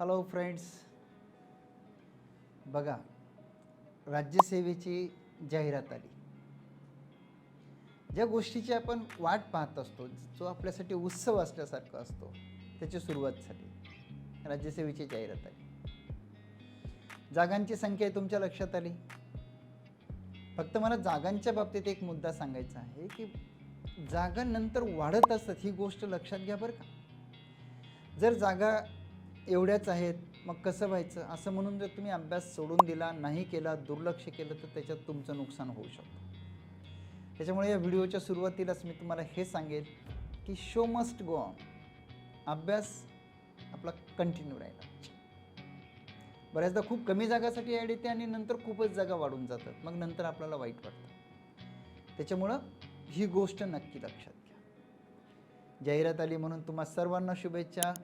Hello friends बघा राज्यसेवेची जाहिरात आली. ज्या गोष्टीची आपण वाट पाहत असतो जो आपल्यासाठी उत्सव असल्यासारखा असतो त्याची सुरुवात झाली. राज्यसेवेची जाहिरात आली. जागांची संख्या तुमच्या लक्षात आली? फक्त मला जागांच्या बाबतीत एक मुद्दा सांगायचा आहे की जागा नंतर वाढत असतात ही गोष्ट लक्षात घ्या बरं का. जर जागा एवढ्याच आहेत मग कसं व्हायचं? असं म्हणून जर तुम्ही अभ्यास सोडून दिला नाही केला दुर्लक्ष केलं तर त्याच्यात तुमचं नुकसान होऊ शकतं. त्याच्यामुळे या व्हिडिओच्या सुरुवातीलाच मी तुम्हाला हे सांगेल की शो मस्ट गो ऑन अभ्यास आपला कंटिन्यू राहिला. बऱ्याचदा खूप कमी जागासाठी ॲड येते आणि नंतर खूपच जागा वाढून जातात. मग नंतर आपल्याला वाईट वाटतं. त्याच्यामुळं ही गोष्ट नक्की लक्षात घ्या. जाहिरात आली म्हणून तुम्हा सर्वांना शुभेच्छा.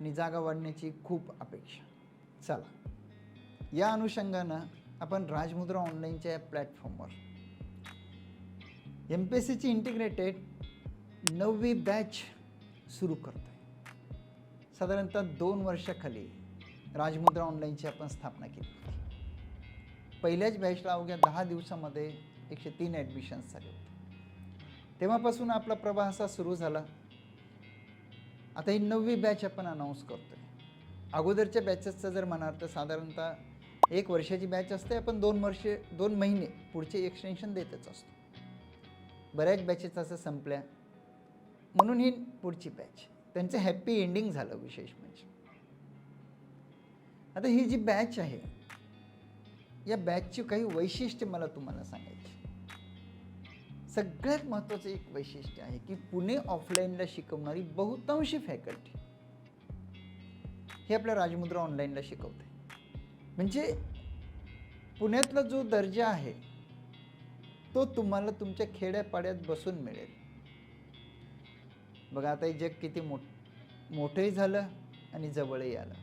आणि जागा वाढण्याची खूप अपेक्षा. चला. या अनुषंगानं आपण राजमुद्रा ऑनलाईनच्या या प्लॅटफॉर्मवर. एम पी एस सीची इंटिग्रेटेड नववी बॅच सुरू करतो आहे साधारणतः दोन वर्षाखाली राजमुद्रा ऑनलाईनची आपण स्थापना केली होती. पहिल्याच बॅचला अवघ्या दहा दिवसामध्ये एकशे तीन ॲडमिशन्स झाले होते. तेव्हापासून आपला प्रवाह असा सुरू झाला. आता ही नववी बॅच आपण अनाऊन्स करतोय. अगोदरच्या बॅचेसचं जर म्हणाल तर साधारणतः एक वर्षाची बॅच असते आपण दोन वर्षे दोन महिने पुढचे एक्सटेन्शन देतच असतो. बऱ्याच बॅचेस असं संपल्या. म्हणून ही पुढची बॅच त्यांचं हॅप्पी एंडिंग झालं विशेष म्हणजे. आता ही जी बॅच आहे या बॅचची काही वैशिष्ट्य मला तुम्हाला सांगायची. सगळ्यात महत्त्वाचं एक वैशिष्ट्य आहे की पुणे ऑफलाईनला शिकवणारी बहुतांशी फॅकल्टी हे आपल्या राजमुद्रा ऑनलाईनला शिकवते. म्हणजे पुण्यातला जो दर्जा आहे तो तुम्हाला तुमच्या खेड्यापाड्यात बसून मिळेल. बघा आता हे जग किती मोठ मोठंही झालं आणि जवळही आलं.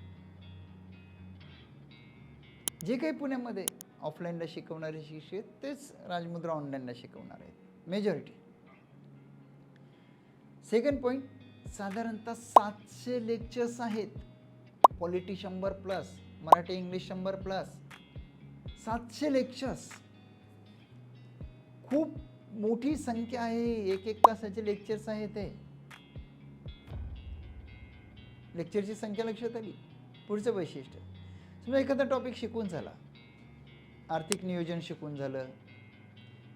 जे काही पुण्यामध्ये ऑफलाईनला शिकवणारे शिक्षक आहेत, तेच राजमुद्रा ऑनलाईनला शिकवणार आहेत. मेजॉरिटी सेकंड पॉईंट साधारणतः सातशे लेक्चर्स आहेत. पॉलिटी शंभर प्लस मराठी इंग्लिश शंभर प्लस सातशे लेक्चर्स खूप मोठी संख्या आहे. एक एक तासाचे लेक्चर्स आहेत ते लेक्चरची संख्या लक्षात आली? पुढचं वैशिष्ट्य. समजा एखादा टॉपिक शिकून झाला. आर्थिक नियोजन शिकून झालं.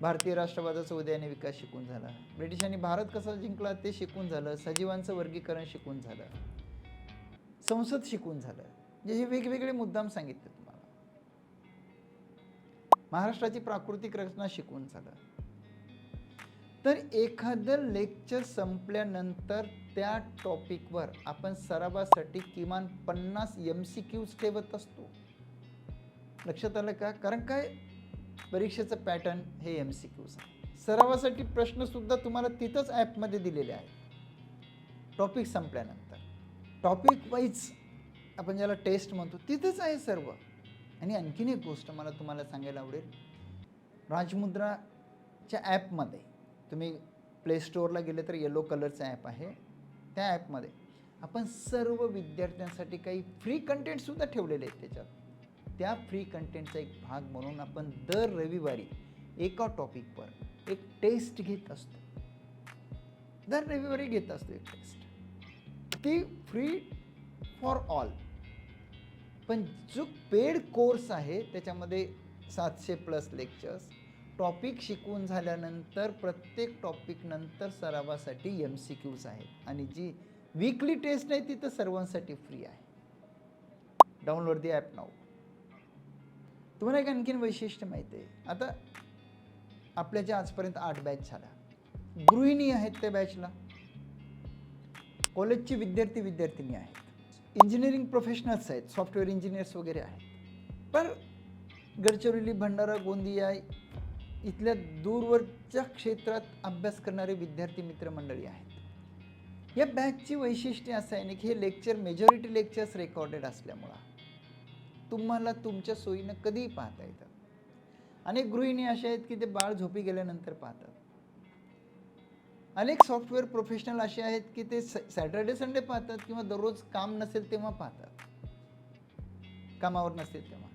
भारतीय राष्ट्रवादाचा उदय आणि विकास शिकून झाला. ब्रिटिशांनी भारत कसा जिंकला ते शिकून झालं. सजीवांचं वर्गीकरण शिकून झालं. संसद शिकून झालं. म्हणजे हे वेगवेगळे मुद्दाम सांगितले तुम्हाला. महाराष्ट्राची प्राकृतिक रचना शिकून झालं. तर एखादं लेक्चर संपल्यानंतर त्या टॉपिकवर आपण सरावासाठी किमान पन्नास एम सी क्यूज ठेवत असतो. लक्षात आलं का? कारण काय? परीक्षेचं पॅटर्न हे एम सी क्यूज आहे सरावासाठी प्रश्नसुद्धा तुम्हाला तिथंच ॲपमध्ये दिलेले आहेत. टॉपिक संपल्यानंतर. टॉपिक वाईज आपण ज्याला टेस्ट म्हणतो तिथंच आहे सर्व. आणि आणखीन एक गोष्ट मला तुम्हाला सांगायला आवडेल. राजमुद्राच्या ॲपमध्ये तुम्ही प्ले स्टोअरला गेले तर येलो कलरचं ॲप आहे. त्या ॲपमध्ये आपण सर्व विद्यार्थ्यांसाठी काही फ्री कंटेंटसुद्धा ठेवलेले आहेत त्याच्यात. त्या फ्री कंटेंटचा एक भाग म्हणून आपण दर रविवारी एका टॉपिकवर एक टेस्ट घेत असतो. दर रविवारी घेत असतो एक टेस्ट ती फ्री फॉर ऑल पण जो पेड कोर्स आहे त्याच्यामध्ये सातशे प्लस लेक्चर्स टॉपिक शिकवून झाल्यानंतर प्रत्येक टॉपिकनंतर सरावासाठी एम सी क्यूज आहेत. आणि जी वीकली टेस्ट आहे ती तर सर्वांसाठी फ्री आहे. डाउनलोड दी ॲप नाऊ तुम्हाला एक आणखीन वैशिष्ट्य माहिती आहे. आता आपल्या ज्या आजपर्यंत आठ बॅच झाल्या. गृहिणी आहेत त्या बॅचला कॉलेजचे विद्यार्थी विद्यार्थिनी आहेत. इंजिनिअरिंग प्रोफेशनल्स आहेत सॉफ्टवेअर इंजिनियर्स वगैरे आहेत. पण गडचिरोली भंडारा गोंदिया इथल्या दूरवरच्या क्षेत्रात अभ्यास करणारे विद्यार्थी मित्रमंडळी आहेत. या बॅचची वैशिष्ट्य असं आहे ना की हे लेक्चर मेजॉरिटी लेक्चर्स रेकॉर्डेड असल्यामुळं. तुम्हाला तुमच्या सोयीनं कधीही पाहता येतात अनेक गृहिणी अशा आहेत की ते बाळ झोपी गेल्यानंतर पाहतात. अनेक सॉफ्टवेअर प्रोफेशनल असे आहेत की ते सॅटर्डे संडे पाहतात किंवा दररोज काम नसेल तेव्हा पाहतात. कामावर नसेल तेव्हा.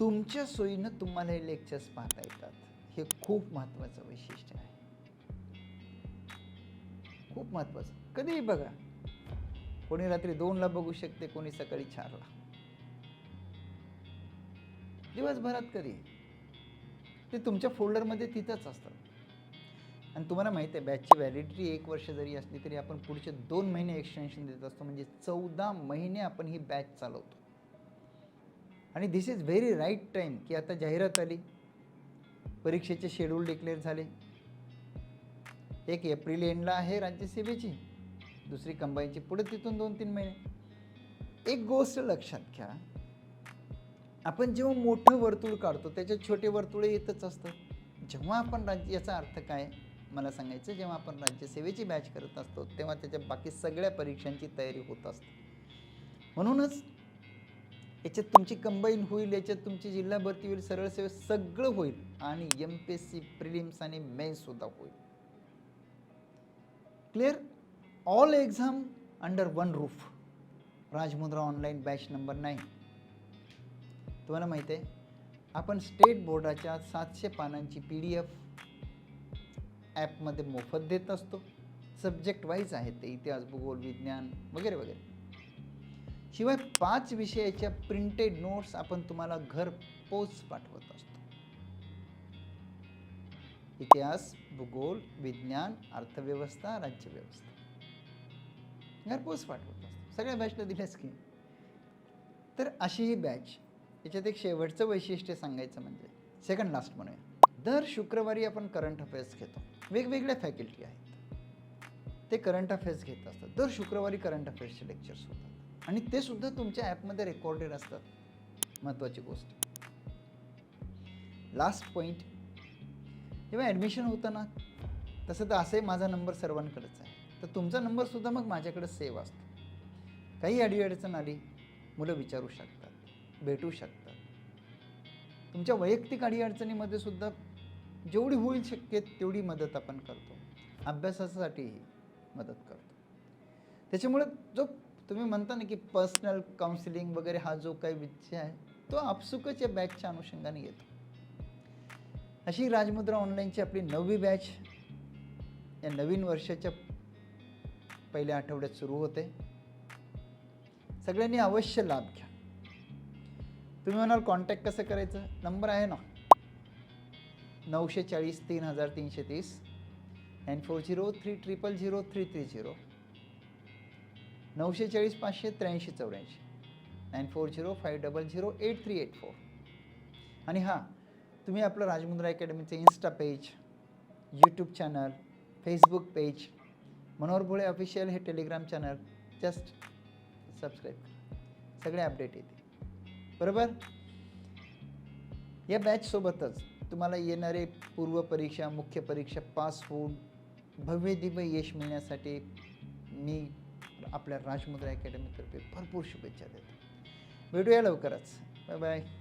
तुमच्या सोयीनं तुम्हाला हे लेक्चर्स पाहता येतात. हे खूप महत्त्वाचं वैशिष्ट्य आहे. खूप महत्त्वाचं कधीही बघा. कोणी रात्री दोनला बघू शकते कोणी सकाळी चारला. दिवसभरात कधी? ते तुमच्या फोल्डरमध्ये तिथंच असतात आणि तुम्हाला माहिती आहे बॅचची व्हॅलिडिटी एक वर्ष जरी असली तरी आपण पुढचे दोन महिने एक्सटेन्शन देत असतो. म्हणजे चौदा महिने आपण ही बॅच चालवतो. आणि this is very right time की आता जाहिरात आली. परीक्षेचे शेड्यूल डिक्लेअर झाले. एक एप्रिल एंडला आहे राज्यसेवेची दुसरी कंबाईनची पुढे तिथून दोन तीन महिने. एक गोष्ट लक्षात घ्या. आपण जेव्हा मोठं वर्तुळ काढतो त्याच्यात छोटे वर्तुळे येतच असतं जेव्हा आपण राज्य याचा अर्थ काय? मला सांगायचं जेव्हा आपण राज्यसेवेची बॅच करत असतो तेव्हा त्याच्या बाकी सगळ्या परीक्षांची तयारी होत असते. म्हणूनच याच्यात तुमची कंबाईन होईल याच्यात तुमची जिल्हा भरती होईल सरळ सेवा सगळं होईल आणि M P S C prelims आणि मेन्स सुद्धा होईल. Clear all exam under one roof Rajmudra online batch number nine तुम्हाला माहीत आहे आपण स्टेट बोर्डाच्या सातशे पानांची पी डी एफ ॲपमध्ये मोफत देत असतो. सब्जेक्ट वाईज आहेत ते इतिहास भूगोल विज्ञान वगैरे वगैरे. शिवाय पाच विषयाच्या प्रिंटेड नोट्स आपण तुम्हाला घर पोच पाठवत असतो. इतिहास भूगोल विज्ञान अर्थव्यवस्था राज्यव्यवस्था. घरपोच पाठवत असतो. सगळ्या बॅचला दिल्याच की. तर अशी ही बॅच याच्यात एक शेवटचं वैशिष्ट्य सांगायचं म्हणजे सेकंड लास्ट म्हणूया. दर शुक्रवारी आपण करंट अफेअर्स घेतो. वेगवेगळ्या फॅकल्टी आहेत. ते करंट अफेअर्स घेत असतात. दर शुक्रवारी करंट अफेअर्सचे लेक्चर्स होतात. आणि ते सुद्धा तुमच्या ॲपमध्ये रेकॉर्डेड असतात. महत्त्वाची गोष्ट. लास्ट पॉईंट जेव्हा ॲडमिशन होतं ना तसं तर असंही माझा नंबर सर्वांकडेच आहे. तर तुमचा नंबरसुद्धा मग माझ्याकडे सेव्ह असतो. काही अडीअडचण आली मुलं विचारू शकतात. भेटू शकतात. तुमच्या वैयक्तिक अडीअडचणीमध्ये सुद्धा जेवढी होईल शक्य तेवढी मदत आपण करतो. अभ्यासासाठीही मदत करतो. त्याच्यामुळे जो तुम्ही म्हणता ना की पर्सनल काउन्सिलिंग वगैरे हा जो काही विषय आहे तो आपसुकच या बॅचच्या अनुषंगाने येतो. अशी राजमुद्रा ऑनलाईनची आपली नववी बॅच या नवीन वर्षाच्या पहिल्या आठवड्यात सुरू होते. सगळ्यांनी अवश्य लाभ घ्या. तुम्ही म्हणाल कॉन्टॅक्ट कसं करायचं? नंबर आहे ना. नऊशे चाळीस तीन हजार तीनशे तीस. Nine four zero three triple zero three three zero नऊशे चाळीस पाचशे त्र्याऐंशी चौऱ्याऐंशी. Nine four zero five double zero eight three eight four आणि हां तुम्ही आपलं Rajmudra अकॅडमीचं insta page YouTube channel Facebook page Manohar Bhole official हे टेलिग्राम चॅनल जस्ट सबस्क्राईब करा. सगळे अपडेट येते बरोबर? या बॅचसोबतच तुम्हाला येणारे पूर्व परीक्षा मुख्य परीक्षा पास होऊन भव्य दिव्य यश मिळण्यासाठी मी आपल्या राजमुद्रा अकॅडमीतर्फे भरपूर शुभेच्छा देतो. भेटूया लवकरच. Bye bye